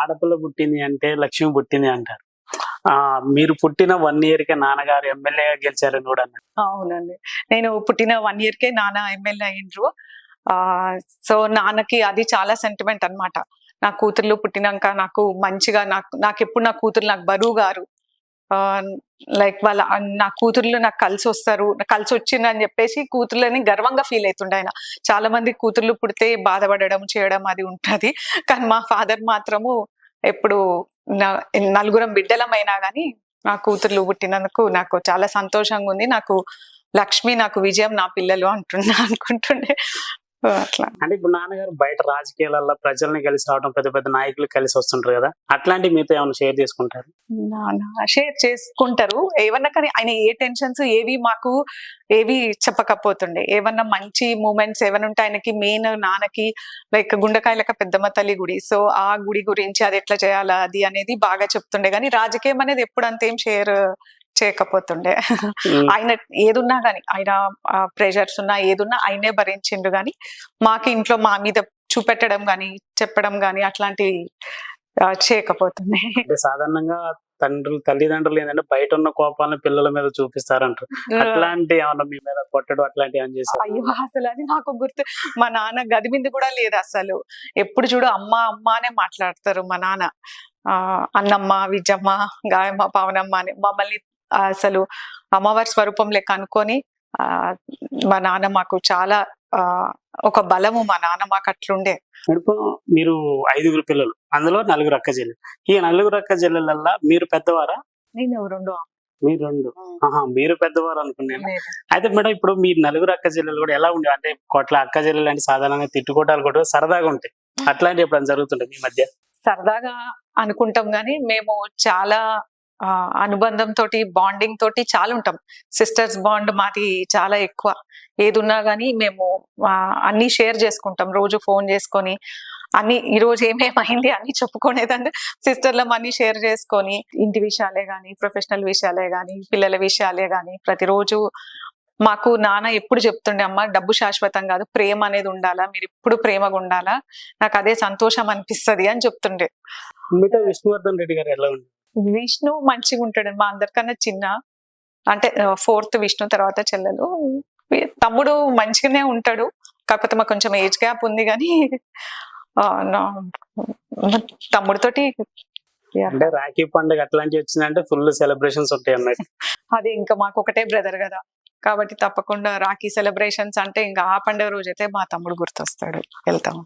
ఆడపిల్ల పుట్టింది అంటే లక్ష్మి పుట్టింది అంటారు. ఆ మీరు పుట్టిన వన్ ఇయర్ కే నాన్నగారు ఎమ్మెల్యేగా గెలిచారని కూడా అన్నారు. అవునండి. నేను పుట్టిన వన్ ఇయర్ కే నాన్న ఎమ్మెల్యే అయ్యిండ్రు. ఆ సో నాన్నకి అది చాలా సెంటిమెంట్ అన్నమాట. నా కూతుర్లు పుట్టినాక నాకు మంచిగా నాకు నాకు ఎప్పుడు నా కూతురు నాకు బరువు గారు. లైక్ వాళ్ళ నా కూతుర్లు నాకు కలిసి వస్తారు నాకు కలిసి వచ్చిందని చెప్పేసి కూతుర్లని గర్వంగా ఫీల్ అవుతుండే ఆయన. చాలా మంది కూతుర్లు పుడితే బాధపడడం చేయడం అది ఉంటది. కానీ మా ఫాదర్ మాత్రము ఎప్పుడు నలుగురం బిడ్డలమైనా కానీ నా కూతుర్లు పుట్టినందుకు నాకు చాలా సంతోషంగా ఉంది. నాకు లక్ష్మి నాకు విజయం నా పిల్లలు అంటున్నా అనుకుంటుండే. అట్లా. అంటే ఇప్పుడు నాన్నగారు బయట రాజకీయాలలో ప్రజల్ని కలిసి రావడం పెద్ద పెద్ద నాయకులు కలిసి వస్తుంటారు కదా అట్లాంటి మీతో ఏమైనా షేర్ చేసుకుంటారు? షేర్ చేసుకుంటారు. ఏమన్నా కానీ ఆయన ఏ టెన్షన్స్ ఏవి మాకు ఏవి చెప్పకపోతుండే. ఏమన్నా మంచి మూమెంట్స్ ఏమైనా ఉంటే ఆయనకి మెయిన్ నాన్నకి లైక్ గుండకాయలక పెద్దమ్మ తల్లి గుడి. సో ఆ గుడి గురించి అది ఎట్లా చేయాలా అది అనేది బాగా చెప్తుండే. కానీ రాజకీయం అనేది ఎప్పుడు అంతేం షేర్ చేయకపోతుండే. ఆయన ఏదున్నా గానీ ఆయన ప్రెషర్స్ ఉన్నా ఏదున్నా ఆయనే భరించిండు గాని మాకు ఇంట్లో మా మీద చూపెట్టడం గాని చెప్పడం గాని అట్లాంటివి చేయకపోతుండే. సాధారణంగా తండ్రులు తల్లిదండ్రులు ఏంటంటే బయట ఉన్న కోపాలను పిల్లల మీద చూపిస్తారంటారు. అట్లాంటి ఏమన్నా మీ మీద కొట్టడం అట్లాంటి ఏమైనా చేశారు? అయ్యో అసలు అది నాకు గుర్తు మా నాన్న గది మీద కూడా లేదు అసలు. ఎప్పుడు చూడు అమ్మ అమ్మ అనే మాట్లాడతారు మా నాన్న. ఆ అన్నమ్మ విజమ్మ గాయమ్మ పవనమ్మ అని మమ్మల్ని అసలు అమ్మవారి స్వరూపం లెక్క అనుకొని ఆ మా నాన్న మాకు చాలా ఆ ఒక బలము మా నాన్న మాకు అట్లుండే. ఇప్పుడు మీరు ఐదుగురు పిల్లలు అందులో నలుగురు అక్క చెల్లెలు. ఈ నలుగురు అక్క చెల్లెలల్లా మీరు పెద్దవారా? నేను రెండు మీరు రెండు. ఆహా మీరు పెద్దవారు అనుకున్నాను. అయితే మేడం ఇప్పుడు మీ నలుగురు అక్క చెల్లెలు కూడా ఎలా ఉండే? అంటే కొట్ల అక్క చెల్లెలు అంటే సాధారణంగా తిట్టుకోవటాలు కూడా సరదాగా ఉంటాయి. అట్లాంటి ఎప్పుడైనా జరుగుతుంటాయి మీ మధ్య? సరదాగా అనుకుంటాం కానీ మేము చాలా అనుబంధం తోటి బాండింగ్ తోటి చాలా ఉంటాం సిస్టర్స్ బాండ్ మాది చాలా ఎక్కువ. ఏదున్నా కానీ మేము అన్ని షేర్ చేసుకుంటాం. రోజు ఫోన్ చేసుకొని అన్ని ఈ రోజు ఏమేమైంది అన్ని చెప్పుకునేదంటే సిస్టర్లం అన్ని షేర్ చేసుకొని ఇంటి విషయాలే కానీ ప్రొఫెషనల్ విషయాలే కానీ పిల్లల విషయాలే కానీ ప్రతిరోజు మాకు నాన్న ఎప్పుడు చెప్తుండే అమ్మ డబ్బు శాశ్వతం కాదు ప్రేమ అనేది ఉండాలా? మీరు ఎప్పుడు ప్రేమగా ఉండాలా? నాకు అదే సంతోషం అనిపిస్తది అని చెప్తుండే. మిగతా విష్ణువర్ధన్ రెడ్డి గారు ఎలా ఉంది విష్ణు మంచిగా ఉంటాడు మా అందరికన్నా చిన్న. అంటే ఫోర్త్ విష్ణు తర్వాత చెల్లెలు. తమ్ముడు మంచిగానే ఉంటాడు. కాకపోతే మాకు కొంచెం ఏజ్ గ్యాప్ ఉంది కానీ తమ్ముడితోటి అంటే రాఖీ పండుగ అట్లాంటివి వచ్చిందంటే ఫుల్ సెలబ్రేషన్స్ ఉంటాయి అన్నట్టు. అది ఇంకా మాకు ఒకటే బ్రదర్ కదా. కాబట్టి తప్పకుండా రాఖీ సెలబ్రేషన్స్ అంటే ఇంకా ఆ పండుగ రోజైతే మా తమ్ముడు గుర్తొస్తాడు. వెళ్తాం.